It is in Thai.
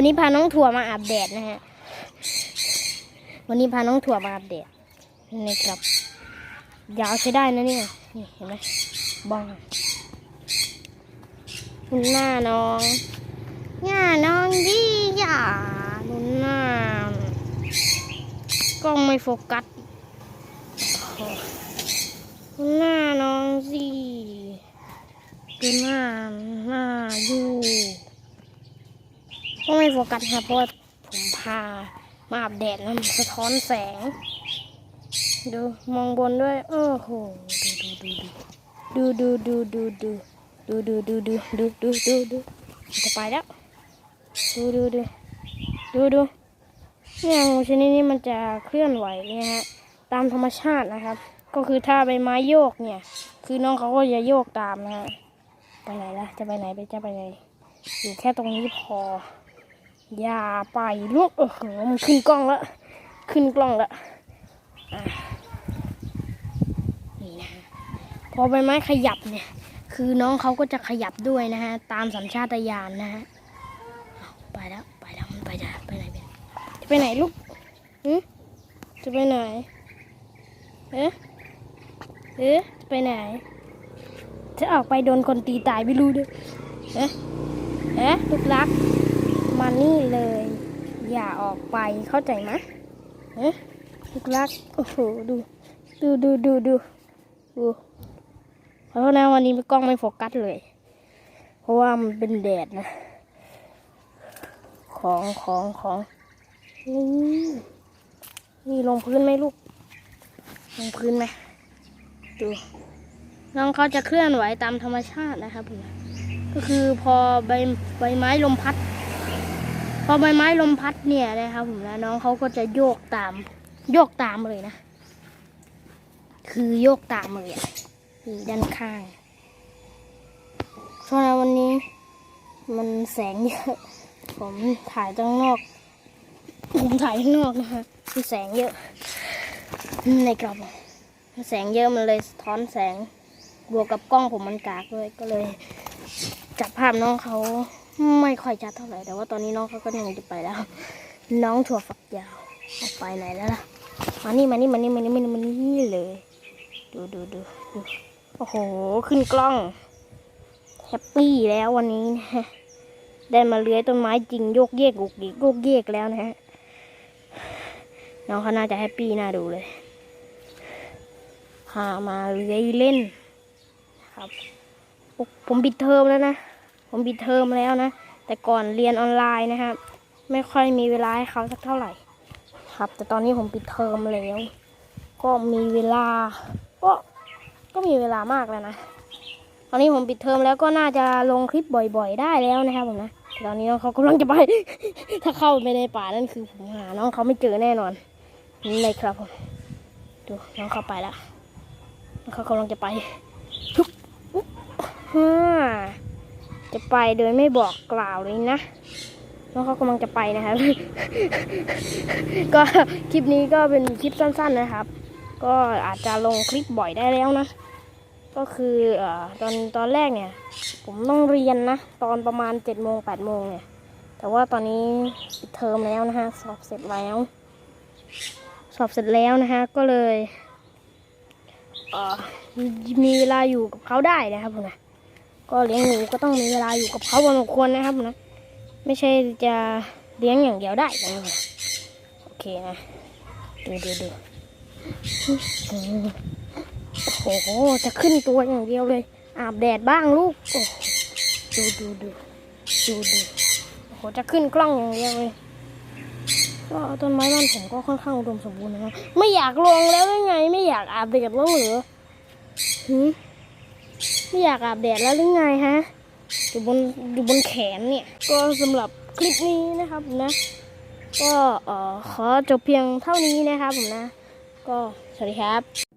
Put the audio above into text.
วันนี้พาน้องถั่วมาอาบแดดนะฮะ วันนี้พาน้องถั่วมาอาบแดดนี่ครับยาวใช้ได้นะเนี่ยนี่เห็นไหมบ้องนุ่นหน้าน้องหน้าน้องยี่หย่านุ่นหน้ากล้องไม่โฟกัสหน้าน้องสิดูหน้าหน้าอยู่ ก็ไม่ โฟกัสครับเพราะว่าผมพามาอาบแดดแล้วมันสะท้อนแสง ดูมองบนด้วยโอ้โหดูดูดูดูดูดูดูดูดูดูดูดูดูดูจะไปแล้วดูดูดูดูดูเนี่ยงูชนิดนี้มันจะเคลื่อนไหวเนี่ยฮะตามธรรมชาตินะครับ ก็คือถ้าใบไม้โยกเนี่ย คือน้องเขาก็จะโยกตามนะฮะไปไหนล่ะจะไปไหนไปจะไปไหนอยู่แค่ตรงนี้พอ อย่าไปลูกเออมันขึ้นกล้องแล้ว ขึ้นกล้องแล้วนี่นะพอใบไม้ขยับเนี่ย คือน้องเขาก็จะขยับด้วยนะฮะ ตามสัญชาตญาณนะฮะไปแล้วไปแล้วมันไปจะไปไหนไปจะไปไหนลูกหืจะไปไหนเอ๊ะเอ๊ะจะไปไหน จะออกไปโดนคนตีตายไม่รู้ด้วยเอ๊ะเอ๊ะลูกรัก มานี่เลย อย่าออกไปเข้าใจไหมเอ๊ะลูกรัก โอ้โห ดู ดูดูดูดูดูเพราะนะวันนี้กล้องไม่โฟกัสเลย เพราะว่ามันเป็นแดดนะ ของของของนี่นี่ลงพื้นไหมลูก ลงพื้นไหมดูน้องเขาจะเคลื่อนไหวตามธรรมชาตินะครับผมก็คือพอใบใบไม้ลมพัด พอใบไม้ลมพัดเนี่ยนะครับผมนะน้องเขาก็จะโยกตาม โยกตามเลยนะ คือโยกตามเลยอะนี่ด้านข้างเพราะฉะนั้นวันนี้ มันแสงเยอะ ผมถ่ายข้างนอก ผมถ่ายข้างนอกนะฮะคือแสงเยอะ ในกรอบแสงเยอะมันเลยสะท้อนแสงบวกกับกล้องผมมันกากด้วยก็เลย จับภาพน้องเขา ไม่ค่อยชัดเท่าไหร่แต่ว่าตอนนี้น้องเขาก็ยังจะไปแล้ว น้องถั่วฝักยาวไปไหนแล้วล่ะมานี่มานี่มานี่มานี่มานี่มานี่เลย ดูดูดูดูโอ้โห ขึ้นกล้องแฮปปี้แล้ววันนี้นะฮะได้มาเลื้อยต้นไม้จริงโยกเยกกุกกิกโยกเยกแล้วนะฮะน้องเขาน่าจะแฮปปี้น่าดูเลยพามาเลื้อยเล่นครับผมปิดเทอมแล้วนะ ผมปิดเทอมแล้วนะ แต่ก่อนเรียนออนไลน์นะครับ ไม่ค่อยมีเวลาให้เขาสักเท่าไหร่ ครับ แต่ตอนนี้ผมปิดเทอมแล้ว ก็มีเวลา ก็ก็มีเวลามากแล้วนะ ตอนนี้ผมปิดเทอมแล้วก็น่าจะลงคลิปบ่อยๆ ได้แล้วนะครับผมนะตอนนี้น้องเขากำลังจะไป ถ้าเข้าไปในป่านั่นคือผมหาน้องเขาไม่เจอแน่นอน นี่เลยครับผมดูน้องเขาไปแล้วน้องเขากำลังจะไปทุบอุ๊บฮ่า จะไปโดยไม่บอกกล่าวเลยนะน้องเขากำลังจะไปนะครับ ก็คลิปนี้ก็เป็นคลิปสั้น ๆนะครับ ก็อาจจะลงคลิปบ่อยได้แล้วนะ ก็คืออตอนตอนแรกเนี่ย ผมต้องเรียนนะ ตอนประมาณเจ็ดโมงแปดโมงเนี่ย แต่ว่าตอนนี้ปิดเทอมแล้วนะฮะ สอบเสร็จแล้ว สอบเสร็จแล้วนะฮะ ก็เลยเมีเวลาอยู่กับเขาได้นะครับผมนะ ก็เลี้ยงหนูก็ต้องมีเวลาอยู่กับเขาพอสมควรนะครับนะ ไม่ใช่จะเลี้ยงอย่างเดียวได้นะโอเคนะ ดูดูดูโอ้โห จะขึ้นตัวอย่างเดียวเลย อาบแดดบ้างลูก โอ้ดูดูดูดูดูโอ้โห จะขึ้นกล้องอย่างเดียวเลย ก็ต้นไม้บ้านผมก็ค่อนข้างอุดมสมบูรณ์นะครับ ไม่อยากลงแล้วยังไง ไม่อยากอาบแดดแล้วเหรอหืม ไม่อยากอาบแดดแล้วหรือไงฮะอยู่บนอยู่บนแขนเนี่ย ก็สำหรับคลิปนี้นะครับผมนะ ก็เออขอจบเพียงเท่านี้นะครับผมนะ ก็สวัสดีครับ